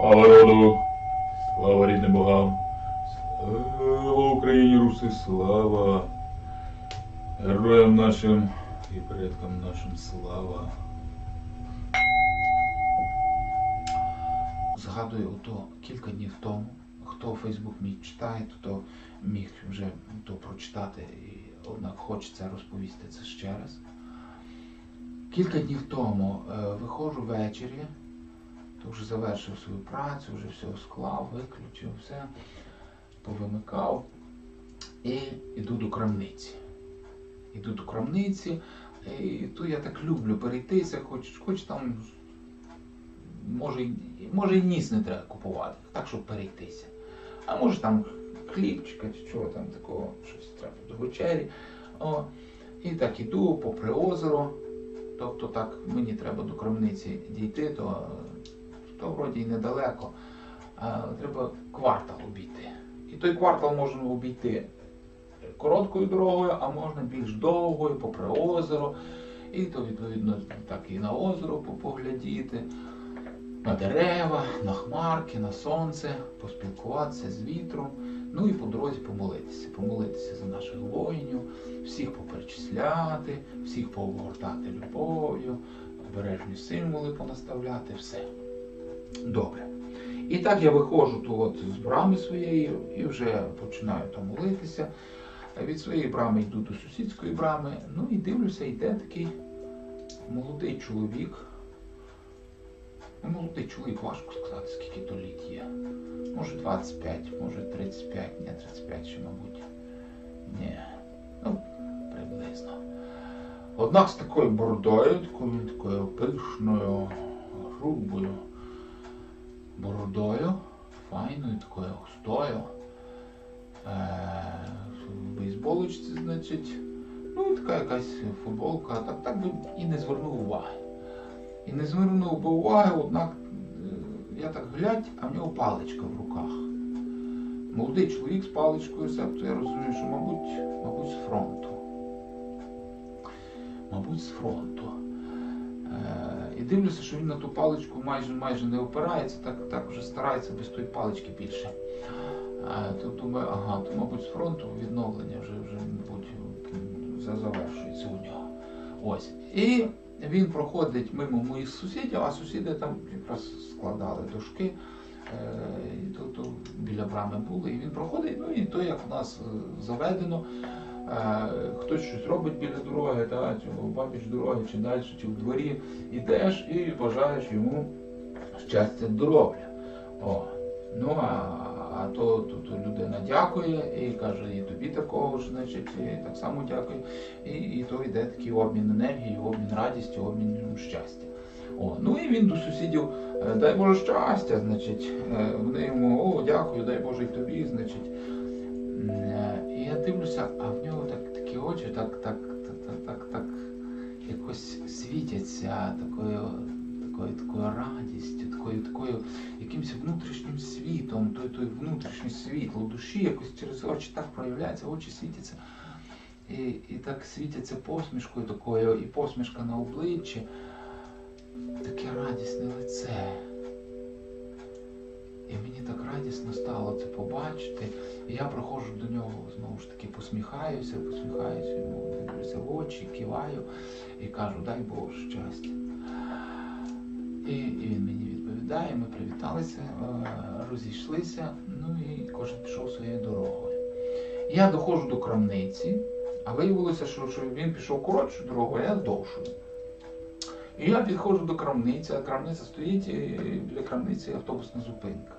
Слава роду, слава рідним богам, слава Україні, Руси, слава героям нашим і предкам нашим слава. Згадую ото кілька днів тому, хто Фейсбук мій читає, то міг вже то прочитати, і однак хочеться розповісти це ще раз. Кілька днів тому е, виходжу ввечері, вже завершив свою працю, вже все склав, виключив, все, повимикав і йду до крамниці. Іду до крамниці, і то я так люблю перейтися, хоч, хоч там може, може і ніс не треба купувати, так щоб перейтися. А може там хлібчика чи чого там такого, щось треба до вечері. О, і так іду попри озеро. Тобто так мені треба до крамниці дійти, то, то вроді й недалеко. Треба квартал обійти. І той квартал можна обійти короткою дорогою, а можна більш довгою, попри озеро. І то, відповідно, так і на озеро по- поглядіти, на дерева, на хмарки, на сонце, поспілкуватися з вітром, ну і по дорозі помолитися. Помолитися за наших воїнів, всіх поперечисляти, всіх пообгортати любов'ю, обережні символи понаставляти, все. Добре. І так я виходжу то от з брами своєї і вже починаю там молитися. Від своєї брами йду до сусідської брами, ну і дивлюся, йде такий молодий чоловік. Ну, молодий чоловік, важко сказати, скільки то літ є. Може 25, може 35, ні, 35 ще, мабуть. Ні. Ну, приблизно. Однак з такою бородою, такою, такою пишною, грубою бородою, файною, такою густою. Е, в бейсболочці, значить, ну і така якась футболка, так, так би і не звернув уваги. І не звернув би уваги, однак е, я так глядь, а в нього паличка в руках. Молодий чоловік з паличкою, себто я розумію, що, мабуть, мабуть, з фронту. Мабуть, з фронту. І дивлюся, що він на ту паличку майже майже не опирається, так, так вже старається без тої палички більше. То думаю, ага, то, мабуть, з фронту відновлення вже, вже мабуть, завершується у нього. Ось. І він проходить мимо моїх сусідів, а сусіди там якраз складали дошки. Е, і біля брами були, і він проходить, ну і то, як у нас е, заведено, хтось щось робить біля дороги, та, чи бабіч дороги, чи далі, чи в дворі, ідеш і бажаєш йому щастя, здоров'я. О, ну а, а то, то, то людина дякує і каже, і тобі такого ж, значить, так само дякую. І, і то йде такий обмін енергії, обмін радістю, обмін щастя. О, ну і він до сусідів, е, дай Боже щастя, значить, е, вони йому, о, дякую, дай Боже і тобі, значить. Е, І я дивлюся, а в нього так, такі очі, так, так, так, так, так, так якось світяться такою, такою, такою радістю, такою, такою якимось внутрішнім світом, той, той внутрішнє світло душі якось через очі так проявляється, очі світяться. І, і так світяться посмішкою такою, і посмішка на обличчі. Таке радісне лице. І мені так радісно стало це побачити. І я проходжу до нього, знову ж таки, посміхаюся, посміхаюся йому, дивлюся в очі, киваю і кажу, дай Бог щастя. І, і він мені відповідає, ми привіталися, е, розійшлися, ну і кожен пішов своєю дорогою. Я доходжу до крамниці, а виявилося, що, що він пішов коротшу дорогу, а я довшою. І я підходжу до крамниці, а крамниця стоїть, і біля крамниці автобусна зупинка.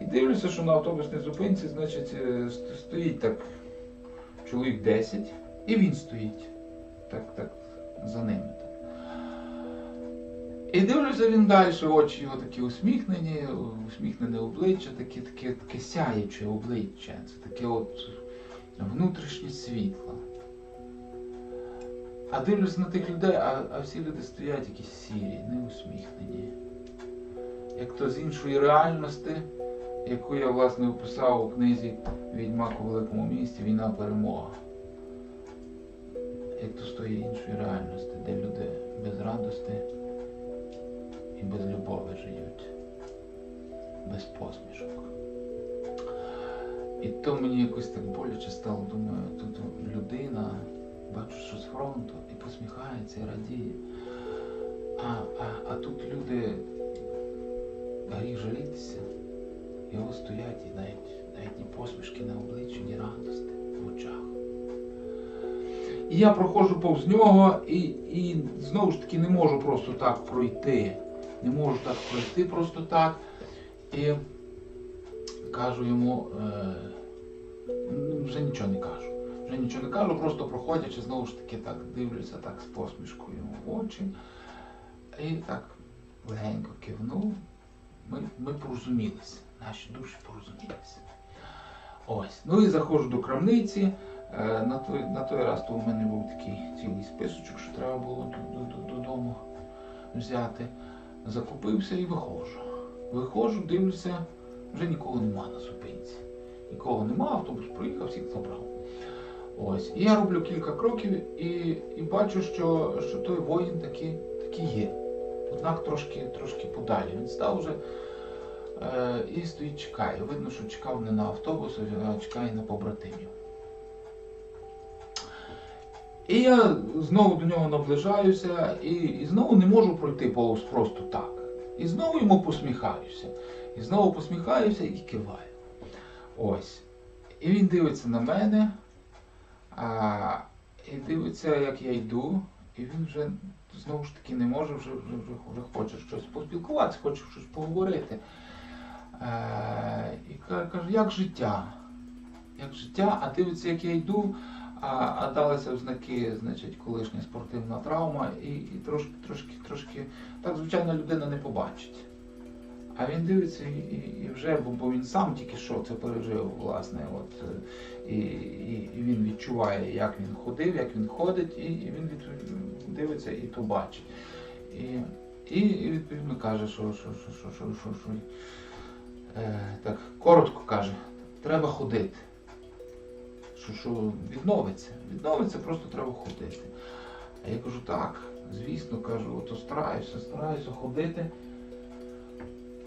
І дивлюся, що на автобусній зупинці, значить, е, стоїть так чоловік 10, і він стоїть. Так, так, за ними. І дивлюся він далі, очі його такі усміхнені, усміхнене обличчя, таке, таке, таке сяюче обличчя. Це таке от внутрішнє світло. А дивлюсь на тих людей, а, а всі люди стоять якісь сірі, неусміхнені. Як то з іншої реальності, яку я власне описав у книзі Відьмак у великому місті Війна перемога. Як то з тої іншої реальності, де люди без радості і без любові живуть. без посмішок. І то мені якось так боляче стало, думаю, тут людина, бачу, що з фронту, і посміхається, і радіє. А, а, а тут люди гріх жалітися, його стоять і навіть, навіть ні посмішки на обличчі, ні радості в очах. І я проходжу повз нього і, і знову ж таки не можу просто так пройти. Не можу так пройти просто так. І кажу йому, е, ну, вже нічого не кажу. Вже нічого не кажу, просто проходячи, знову ж таки так дивлюся так з посмішкою в очі. І так легенько кивнув. Ми, ми порозумілися, наші душі порозумілися. Ось. Ну і заходжу до крамниці. Е, На той, на той раз то у мене був такий цілий списочок, що треба було до- до- до- додому взяти. Закупився і виходжу. Виходжу, дивлюся, вже нікого нема на зупинці. Нікого нема, автобус проїхав, всіх забрав. Ось. І я роблю кілька кроків і, і бачу, що, що той воїн таки, таки є. Однак трошки, трошки подалі. Він став вже і стоїть, чекає. Видно, що чекав не на автобус, а чекає на побратимів. І я знову до нього наближаюся і, і знову не можу пройти повз просто так. І знову йому посміхаюся. І знову посміхаюся і киваю. Ось. І він дивиться на мене, а, і дивиться, як я йду, і він вже знову ж таки не може, вже, вже, вже, вже хоче щось поспілкуватися, хоче щось поговорити. Е, і ка- каже, як життя? Як життя, а дивиться, як я йду, а, а далися в знаки, значить, колишня спортивна травма, і, і трошки, трошки, трошки, так, звичайно, людина не побачить. А він дивиться і, і, вже, бо, він сам тільки що це пережив, власне, от, е, і, і, і він відчуває, як він ходив, як він ходить, і, і він дивиться і то бачить. І, і, і відповідно каже, що, що, що, що, що, що, що е, так, коротко каже, треба ходити. Що, що відновиться. Відновиться, просто треба ходити. А я кажу, так, звісно, кажу, ото стараюся, стараюся ходити.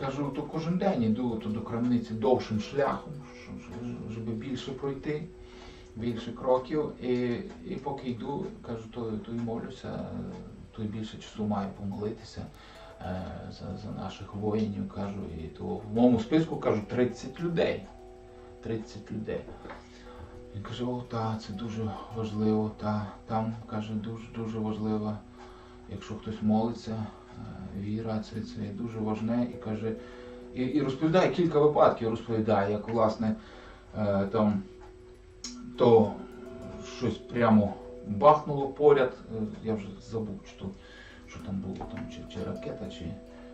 Кажу, то кожен день то до крамниці довшим шляхом, що- що- щоб більше пройти, більше кроків. І, і поки йду, кажу, то, то і молюся, то і більше часу маю помолитися е, за, за наших воїнів. Кажу, і то в моєму списку кажу 30 людей. 30 людей. Він каже, о, та, це дуже важливо, та, там, каже, дуже, дуже важливо, якщо хтось молиться, е, віра, це, це дуже важне. І каже, і, і розповідає кілька випадків, розповідає, як власне е, там то щось прямо бахнуло поряд, е, я вже забув, що, що там було, там, чи, чи ракета, чи,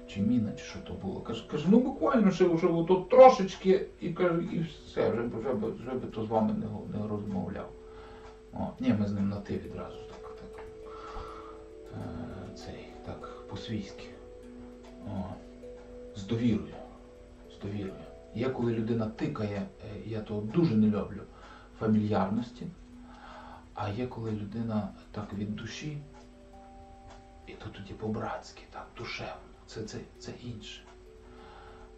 чи міна, чи що то було. Каже, каже ну буквально ще вже ото трошечки, і каже, і все, вже, вже, б- вже би то з вами не, не розмовляв. О, ні, ми з ним на ти відразу так, так, е, цей, так, по-свійськи. З довірою. З довірою. Я коли людина тикає, е, я того дуже не люблю фамільярності, а є коли людина так від душі, і то тоді по-братськи, так, душевно. Це, це, це інше.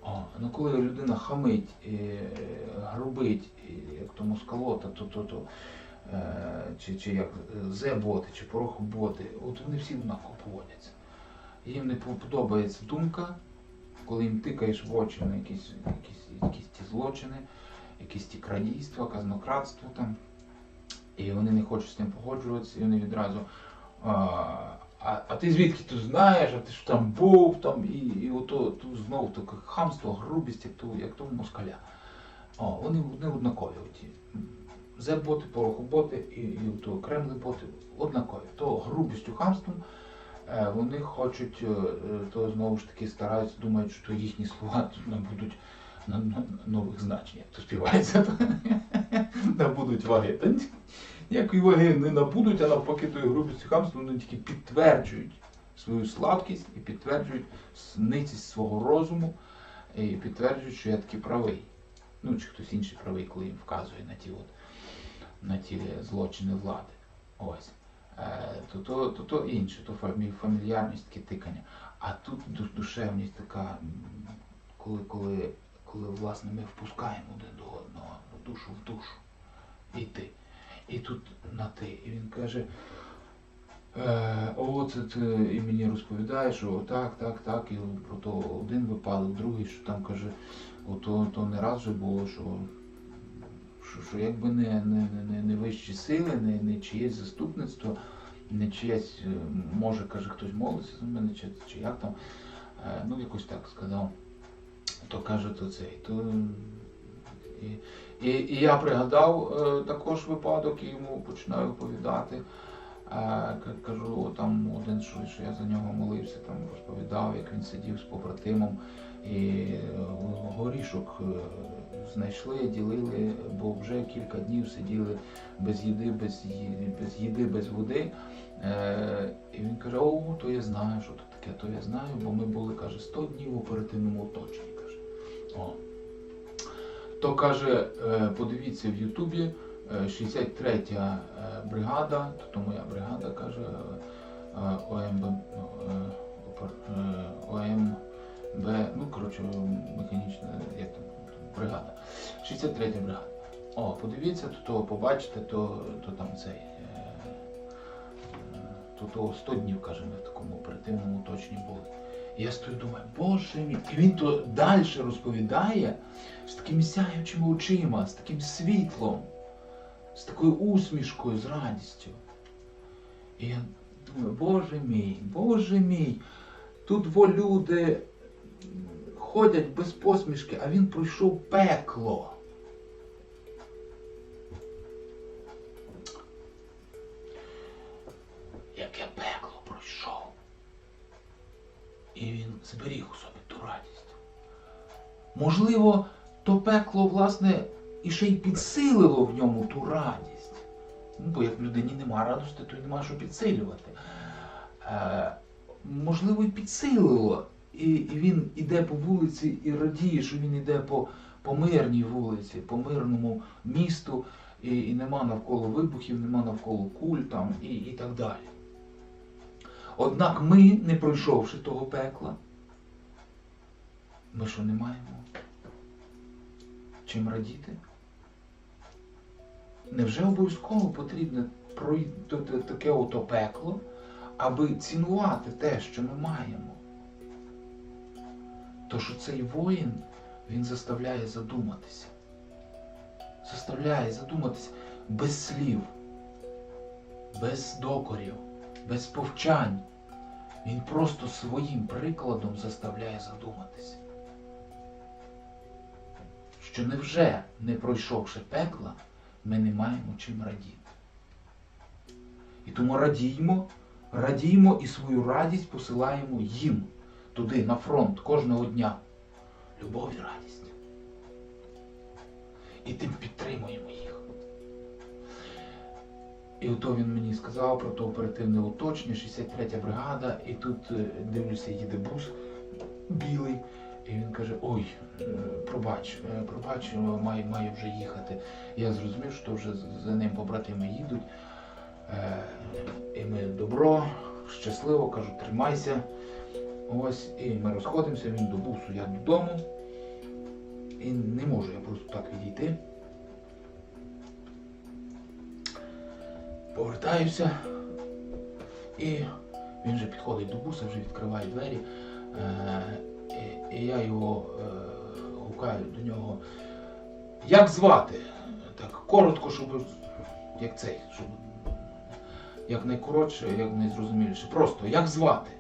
О, ну коли людина хамить, е, грубить, як то москалота, то, то, то е, чи, чи як зе-боти, чи порохоботи, от вони всі однаково поводяться. Їм не подобається думка, коли їм тикаєш в очі на якісь, якісь, якісь ті злочини, якісь ті крадійства, казнократство там. І вони не хочуть з тим погоджуватися, і вони відразу. А, а ти звідки ти знаєш, а ти ж там був, там, і, і ото то знов таке хамство, грубість, як то, як то в москаля. О, вони, вони однакові оті. Зе-боти, порохоботи і, і то кремли-боти однакові. То грубістю, хамством е, вони хочуть, е, то знову ж таки стараються, думають, що їхні слова тут набудуть на, на, на нових значень, то співається, набудуть ваги. Ніякої ваги не набудуть, а навпаки тої грубості хамства вони тільки підтверджують свою слабкість і підтверджують ницість свого розуму, і підтверджують, що я таки правий. Ну, чи хтось інший правий, коли їм вказує на ті, от, на ті злочини влади. Ось. Е, то, то, то, то інше, то фамільярність, таке тикання. А тут душевність така, коли, коли, коли власне ми впускаємо один до одного душу в душу. І ти. І тут на ти. І він каже. Е, о, це ти і мені розповідаєш, що так, так, так, і про то один випадок, другий, що там каже, ото то не раз вже було, що, що, що якби не, не, не, не, не вищі сили, не, не чиєсь заступництво, не чиєсь, е, може, каже, хтось молиться за мене, чи, чи як там, е, ну якось так сказав, то каже, то цей, то. І, і, і я пригадав е, також випадок і йому починаю оповідати. Е, кажу, там один, що, я за нього молився, там розповідав, як він сидів з побратимом і е, горішок знайшли, ділили, бо вже кілька днів сиділи без їди, без, без їди, без води. І він каже, о, то я знаю, що то таке, то я знаю, бо ми були, каже, 100 днів в оперативному оточенні. Каже. О. То каже, е, подивіться в Ютубі, е, 63-я е, бригада, то моя бригада каже е, ОМБ, е, е, ОМБ, ну коротше, механічна, як там, бригада. 63-я бригада. О, подивіться, то, то побачите, то, то там цей. е, е, То, то 100 днів, каже, ми в такому оперативному точні були. Я стою думаю, боже мій. І він то далі розповідає з такими сяючими очима, з таким світлом, з такою усмішкою, з радістю. І я думаю, боже мій, боже мій, тут во люди ходять без посмішки, а він пройшов пекло. Зберіг у собі ту радість. Можливо, то пекло, власне, і ще й підсилило в ньому ту радість. Ну, бо як в людині нема радості, то й нема що підсилювати. Е, можливо, і підсилило. І, і він іде по вулиці і радіє, що він іде по, по мирній вулиці, по мирному місту, і, і нема навколо вибухів, нема навколо куль там, і, і так далі. Однак ми, не пройшовши того пекла, ми що не маємо чим радіти? Невже обов'язково потрібно пройти таке ото пекло, аби цінувати те, що ми маємо? То що цей воїн, він заставляє задуматися. Заставляє задуматися без слів, без докорів, без повчань. Він просто своїм прикладом заставляє задуматися. Що невже, не пройшовши пекла, ми не маємо чим радіти. І тому радіймо, радіймо і свою радість посилаємо їм туди, на фронт, кожного дня. Любов і радість. І тим підтримуємо їх. І ото він мені сказав про то оперативне оточення, 63 бригада, і тут е, дивлюся, їде бус білий. І він каже, ой, е, пробач, е, пробач, е, маю, маю вже їхати. Я зрозумів, що вже за ним побратими їдуть. І ми добро, щасливо, кажу, тримайся. Ось, і ми розходимося, він до бусу, я додому. І не можу я просто так відійти. Повертаюся. І він вже підходить до буса, вже відкриває двері. І я його е, гукаю до нього. Як звати? Так, коротко, щоб як цей, щоб як найкоротше, як найзрозуміліше. Просто як звати?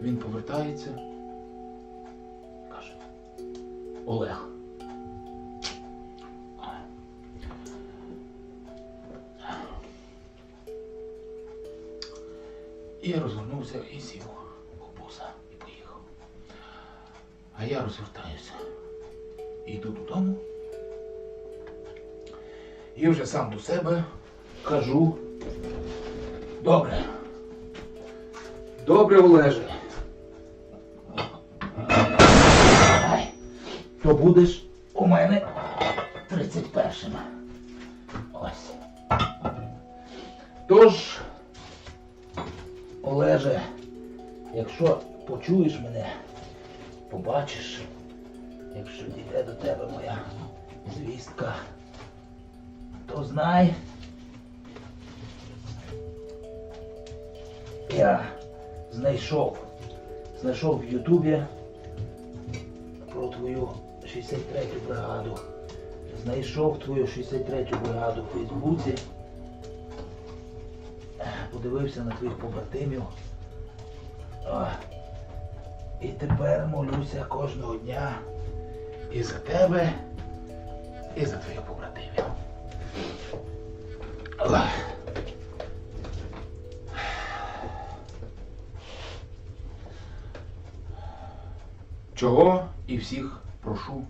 Він повертається. Каже. Олег. І я розвернувся і сів А я розвертаюся. Йду додому. І вже сам до себе кажу. Добре. Добре, Олеже. То будеш у мене 31-м. Ось. Тож, Олеже, якщо почуєш мене, побачиш, Якщо дійде до тебе моя звістка, то знай. Я знайшов, знайшов в Ютубі про твою 63-ю бригаду. Знайшов твою 63-ю бригаду в Фейсбуці. Подивився на твоїх побратимів. І тепер молюся кожного дня і за тебе, і за твоїх побратимів. Чого і всіх прошу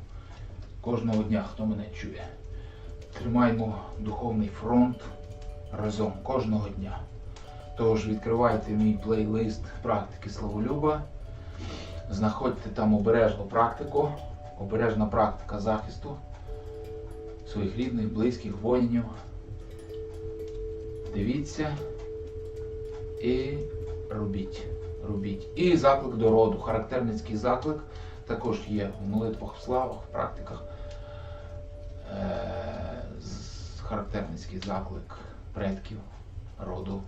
кожного дня, хто мене чує. Тримаймо духовний фронт разом кожного дня. Тож відкривайте мій плейлист практики Славолюба. Знаходьте там обережну практику, обережна практика захисту своїх рідних, близьких, воїнів. Дивіться і робіть. робіть. І заклик до роду, характерницький заклик також є в молитвах в славах, в практиках. Е, характерницький заклик предків роду,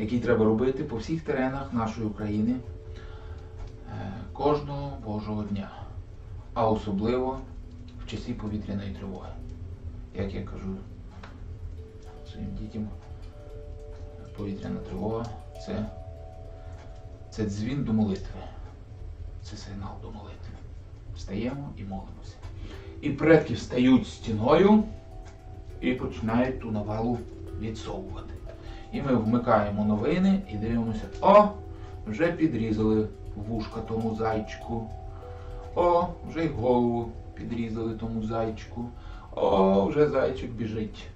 який треба робити по всіх теренах нашої України е, кожного Божого дня, а особливо в часі повітряної тривоги. Як я кажу своїм дітям, повітряна тривога це, це дзвін до молитви. Це сигнал до молитви. Встаємо і молимося. І предки встають стіною і починають ту навалу відсовувати. І ми вмикаємо новини і дивимося, о, вже підрізали вушка тому зайчику. О, вже й голову підрізали тому зайчику. О, вже зайчик біжить,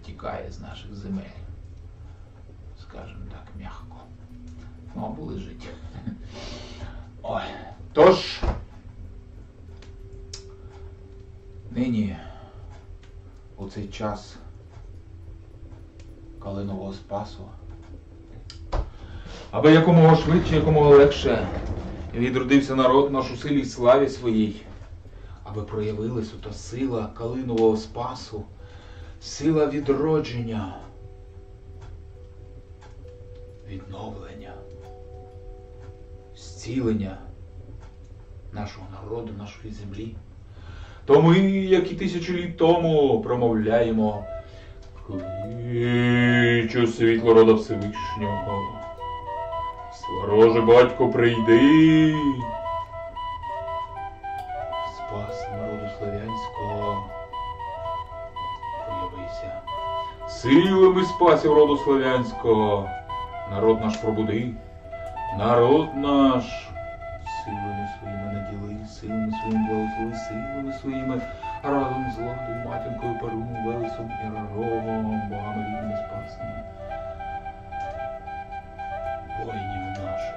втікає з наших земель. Скажемо так, м'яко. Ну, або лежить. Ой. Тож. Нині у цей час Калинового Спасу. Аби якомога швидше, якомога легше відродився народ наш у силі й славі своїй, аби проявилась ота сила Калинового Спасу, сила відродження, відновлення, зцілення нашого народу, нашої землі. То ми, як і тисячі літ тому, промовляємо Кличу світло рода Всевишнього. Свороже батько прийди. Спас народу славянського. Проявися. Силами спасів роду славянського. Народ наш пробуди. Народ наш силами своїми наділи, силами своїми благослови, силами своїми разом з ладою, матінкою Перуну, Велесом і Раром, богами рідними спасними. Воїнів наших,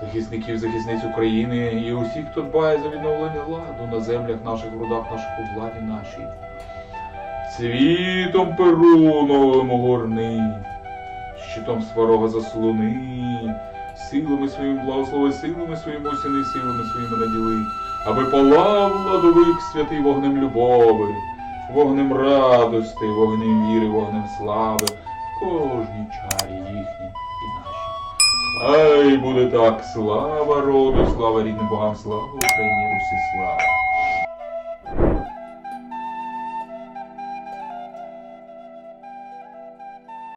захисників, захисниць України і усіх, хто дбає за відновлення ладу на землях наших, в родах наших, у владі нашій. Цвітом Перуновим огорни, щитом сварога заслони, силами своїм благослови, силами своїм осіни, силами своїми наділи, аби полав ладовик святий вогнем любови, вогнем радости, вогнем віри, вогнем слави, в кожній чарі їхній і нашій. Хай буде так, слава роду, слава рідним богам, слава Україні, Русі, слава.